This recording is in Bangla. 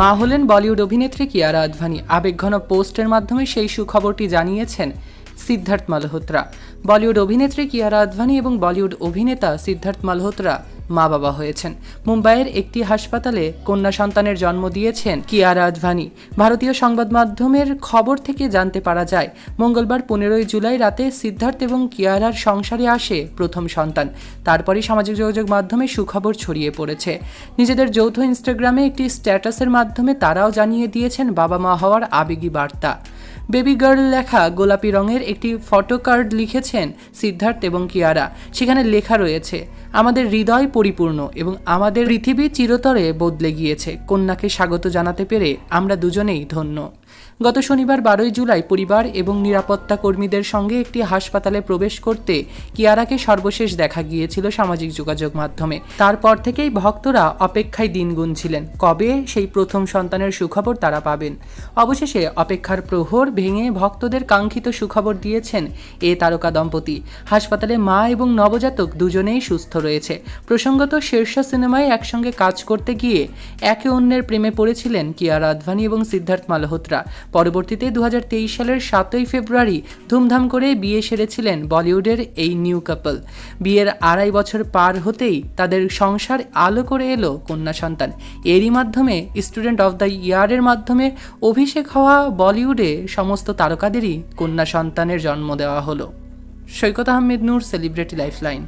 মা হলেন বলিউড অভিনেত্রী কিয়ারা আদভানি আবেগঘন পোস্টের মাধ্যমে সেই সুখবরটি জানিয়েছেন সিদ্ধার্থ মালহোত্রা। বলিউড অভিনেত্রী কিয়ারা আদভানি এবং বলিউড অভিনেতা সিদ্ধার্থ মালহোত্রা মা বাবা হয়েছেন। মুম্বাইয়ের একটি হাসপাতালে কন্যা সন্তানের জন্ম দিয়েছেন কিয়ারা আদভানি। ভারতীয় সংবাদ মাধ্যমের খবর থেকে জানতে পারা যায়, মঙ্গলবার পনেরোই জুলাই রাতে সিদ্ধার্থ এবং কিয়ারার সংসারে আসে প্রথম সন্তান। তারপরই সামাজিক যোগাযোগ মাধ্যমে সুখবর ছড়িয়ে পড়েছে। নিজেদের যৌথ ইনস্টাগ্রামে একটি স্ট্যাটাসের মাধ্যমে তারাও জানিয়ে দিয়েছেন বাবা মা হওয়ার আবেগী বার্তা। বেবি গার্ল লেখা গোলাপি রঙের একটি ফটো কার্ড লিখেছেন সিদ্ধার্থ এবং কিয়ারা। সেখানে লেখা রয়েছে, আমাদের হৃদয় পরিপূর্ণ এবং আমাদের পৃথিবী চিরতরে বদলে গিয়েছে। কন্যাকে স্বাগত জানাতে পেরে আমরা দুজনেই ধন্য। গত শনিবার বারোই জুলাই পরিবার এবং নিরাপত্তা কর্মীদের সঙ্গে একটি হাসপাতালে প্রবেশ করতে কিয়ারাকে সর্বশেষ দেখা গিয়েছিল সামাজিক যোগাযোগ মাধ্যমে। তারপর থেকেই ভক্তরা অপেক্ষায় দিন গুনছিলেন, কবে সেই প্রথম সন্তানের সুখবর তারা পাবেন। অবশেষে অপেক্ষার প্রহর ভেঙে ভক্তদের কাঙ্ক্ষিত সুখবর দিয়েছেন এ তারকা দম্পতি। হাসপাতালে মা এবং নবজাতক দুজনেই সুস্থ রয়েছে। প্রসঙ্গত শীর্ষ সিনেমায় একসঙ্গে কাজ করতে গিয়ে একে অন্যের প্রেমে পড়েছিলেন কিয়ারা আদভানি এবং সিদ্ধার্থ মালহোত্রা। পরবর্তীতে দুহাজার তেইশ সালের সাতই ফেব্রুয়ারি ধুমধাম করে বিয়ে সেরেছিলেন বলিউডের এই নিউ কাপল। বিয়ের আড়াই বছর পার হতেই তাদের সংসার আলো করে এলো কন্যা সন্তান। এরই মাধ্যমে স্টুডেন্ট অফ দ্য ইয়ারের মাধ্যমে অভিষেক হওয়া বলিউডে সমস্ত তারকাদেরই কন্যা সন্তানের জন্ম দেওয়া হলো। Saikat Ahmed Noor, celebrity lifeline.